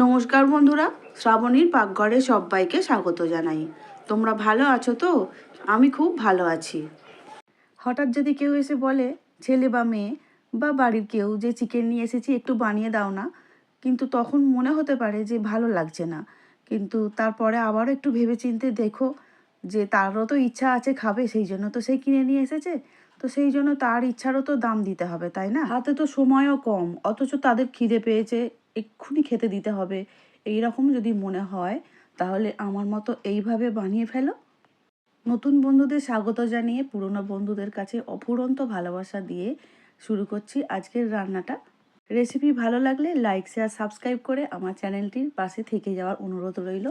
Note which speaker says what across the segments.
Speaker 1: নমস্কার বন্ধুরা, শ্রাবণীর পাকঘরে সবাইকে স্বাগত জানাই। তোমরা ভালো আছো তো? আমি খুব ভালো আছি। হঠাৎ যদি কেউ এসে বলে, ছেলে বা মেয়ে বা বাড়ির কেউ যে চিকেন নিয়ে এসেছি, একটু বানিয়ে দাও না। কিন্তু তখন মনে হতে পারে যে ভালো লাগছে না। কিন্তু তারপরে আবারও একটু ভেবেচিন্তে দেখো যে তারও তো ইচ্ছা আছে খাবে, সেই জন্য তো সে কিনে নিয়ে এসেছে। তো সেই জন্য তার ইচ্ছারও তো দাম দিতে হবে, তাই না? হাতে তো সময়ও কম, অথচ তাদের খিদে পেয়েছে এক্ষুনি খেতে দিতে হবে। এই রকম যদি মনে হয়, তাহলে আমার মতো এইভাবে বানিয়ে ফেলো। নতুন বন্ধুদের স্বাগত জানিয়ে পুরনো বন্ধুদের কাছে অফুরন্ত ভালোবাসা দিয়ে শুরু করছি আজকের রান্নাটা। রেসিপি ভালো লাগলে লাইক, শেয়ার, সাবস্ক্রাইব করে আমার চ্যানেলটির পাশে থেকে যাওয়ার অনুরোধ রইল।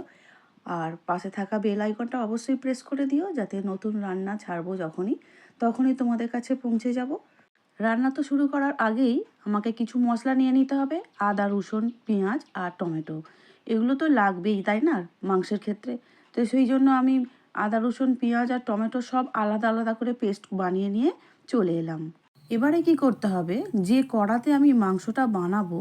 Speaker 1: আর পাশে থাকা বেল আইকনটা অবশ্যই প্রেস করে দিও, যাতে নতুন রান্না ছাড়বো যখনই। তখনই তোমাদের কাছে পৌঁছে যাব। রান্না তো শুরু করার আগেই আমাকে কিছু মশলা নিয়ে নিতে হবে। আদা, রসুন, পেঁয়াজ আর টমেটো। এগুলো তো লাগবেই, তাই না, মাংসের ক্ষেত্রে? তো সেই জন্য আমি আদা, রসুন, পেঁয়াজ আর টমেটো সব আলাদা আলাদা করে পেস্ট বানিয়ে নিয়ে চলে এলাম। এবারে কি করতে হবে, যে কড়াতে আমি মাংসটা বানাবো,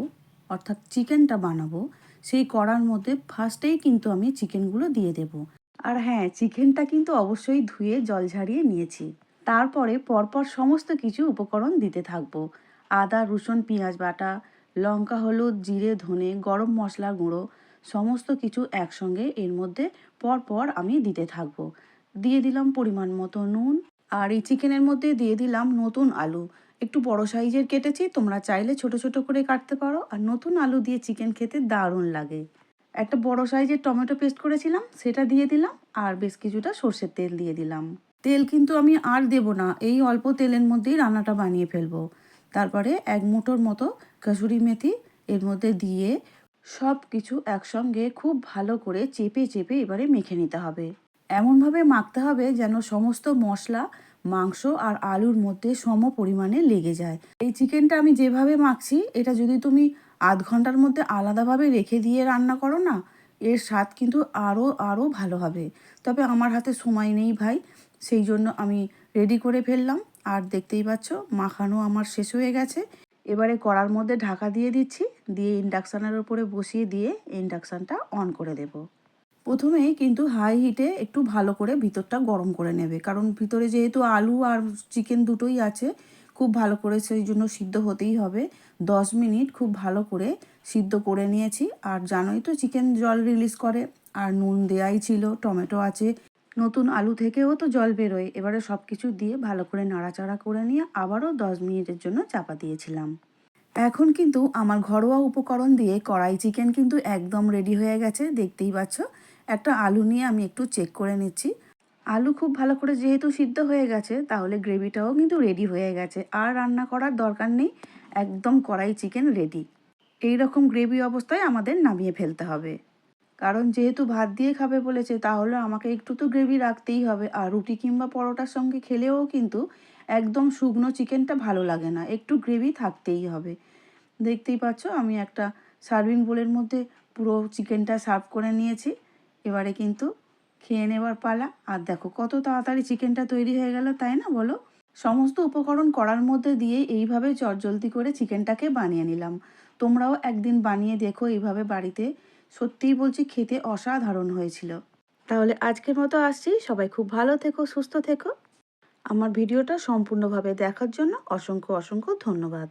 Speaker 1: অর্থাৎ চিকেনটা বানাবো, সেই কড়ার মধ্যে ফার্স্টেই কিন্তু আমি চিকেনগুলো দিয়ে দেব। আর হ্যাঁ চিকেনটা কিন্তু অবশ্যই ধুয়ে জল ঝারিয়ে নিয়েছি। তারপরে পরপর সমস্ত কিছু উপকরণ দিতে থাকব। আদা, রসুন, পেঁয়াজ বাটা, লঙ্কা, হলুদ, জিরে, ধনে, গরম মশলা গুঁড়ো, সমস্ত কিছু একসঙ্গে এর মধ্যে পরপর আমি দিতে থাকব। দিয়ে দিলাম পরিমাণ মতো নুন। আর এই চিকেনের মধ্যে দিয়ে দিলাম নতুন আলু। একটু বড় সাইজের কেটেছি, তোমরা চাইলে ছোট ছোট করে কাটতে পারো। আর নতুন আলু দিয়ে চিকেন খেতে দারুণ লাগে। একটা বড় সাইজের টমেটো পেস্ট করেছিলাম, সেটা দিয়ে দিলাম। আর বেশ কিছুটা সর্ষের তেল দিয়ে দিলাম। তেল কিন্তু আমি আর দেব না, এই অল্প তেলের মধ্যেই রান্নাটা বানিয়ে ফেলব। তারপরে এক মুঠোর মতো কাসুরি মেথি, এর মধ্যে দিয়ে সব কিছু একসঙ্গে খুব ভালো করে চেপে চেপে এবারে মেখে নিতে হবে। এমনভাবে মাখতে হবে যেন সমস্ত মশলা, মাংস আর আলুর মধ্যে সম পরিমাণে লেগে যায়। এই চিকেনটা আমি যেভাবে মাখছি, এটা যদি তুমি আধ ঘণ্টার মধ্যে আলাদাভাবে রেখে দিয়ে রান্না করো না, এর স্বাদ কিন্তু আরও আরও ভালো হবে। তবে আমার হাতে সময় নেই ভাই সেই জন্য আমি রেডি করে ফেললাম। আর দেখতেই পাচ্ছ, মাখানো আমার শেষ হয়ে গেছে। এবারে কড়ার মধ্যে ঢাকা দিয়ে দিচ্ছি। দিয়ে ইন্ডাকশানের উপরে বসিয়ে দিয়ে ইন্ডাকশানটা অন করে দেব। প্রথমেই কিন্তু হাই হিটে একটু ভালো করে ভিতরটা গরম করে নেবে। কারণ ভিতরে যেহেতু আলু আর চিকেন দুটোই আছে, খুব ভালো করে সেই জন্য সিদ্ধ হতেই হবে। দশ মিনিট খুব ভালো করে সিদ্ধ করে নিয়েছি। আর জানোই তো চিকেন জল রিলিজ করে। আর নুন দেয়াই ছিল, টমেটো আছে। নতুন আলু থেকেও তো জল বেরোয়। এবারে সব কিছু দিয়ে ভালো করে নাড়াচাড়া করে নিয়ে আবারও দশ মিনিটের জন্য চাপা দিয়েছিলাম। এখন কিন্তু আমার ঘরোয়া উপকরণ দিয়ে কড়াই চিকেন কিন্তু একদম রেডি হয়ে গেছে, দেখতেই পাচ্ছ। একটা আলু নিয়ে আমি একটু চেক করে নিচ্ছি। আলু খুব ভালো করে যেহেতু সিদ্ধ হয়ে গেছে, তাহলে গ্রেভিটাও কিন্তু রেডি হয়ে গেছে। আর রান্না করার দরকার নেই, একদম কড়াই চিকেন রেডি এই রকম গ্রেভি অবস্থায় আমাদের নামিয়ে ফেলতে হবে। কারণ যেহেতু ভাত দিয়ে খাবে বলেছে, তাহলে আমাকে একটু তো গ্রেভি রাখতেই হবে। আর রুটি কিংবা পরোটার সঙ্গে খেলেও কিন্তু একদম শুকনো চিকেনটা ভালো লাগে না। একটু গ্রেভি থাকতেই হবে। দেখতেই পাচ্ছ, আমি একটা সার্ভিং বোলের মধ্যে পুরো চিকেনটা সার্ভ করে নিয়েছি। এবারে কিন্তু খেয়ে নেবার পালা। আর দেখো, কত তাড়াতাড়ি চিকেনটা তৈরি হয়ে গেল, তাই না বলো? সমস্ত উপকরণ করার মধ্যে দিয়ে এইভাবে চটজলদি করে চিকেনটাকে বানিয়ে নিলাম। তোমরাও একদিন বানিয়ে দেখো এইভাবে বাড়িতে সত্যিই বলছি খেতে অসাধারণ হয়েছিল। তাহলে আজকের মতো আসছি। সবাই খুব ভালো থেকো, সুস্থ থেকো। আমার ভিডিওটা সম্পূর্ণভাবে দেখার জন্য অসংখ্য অসংখ্য ধন্যবাদ।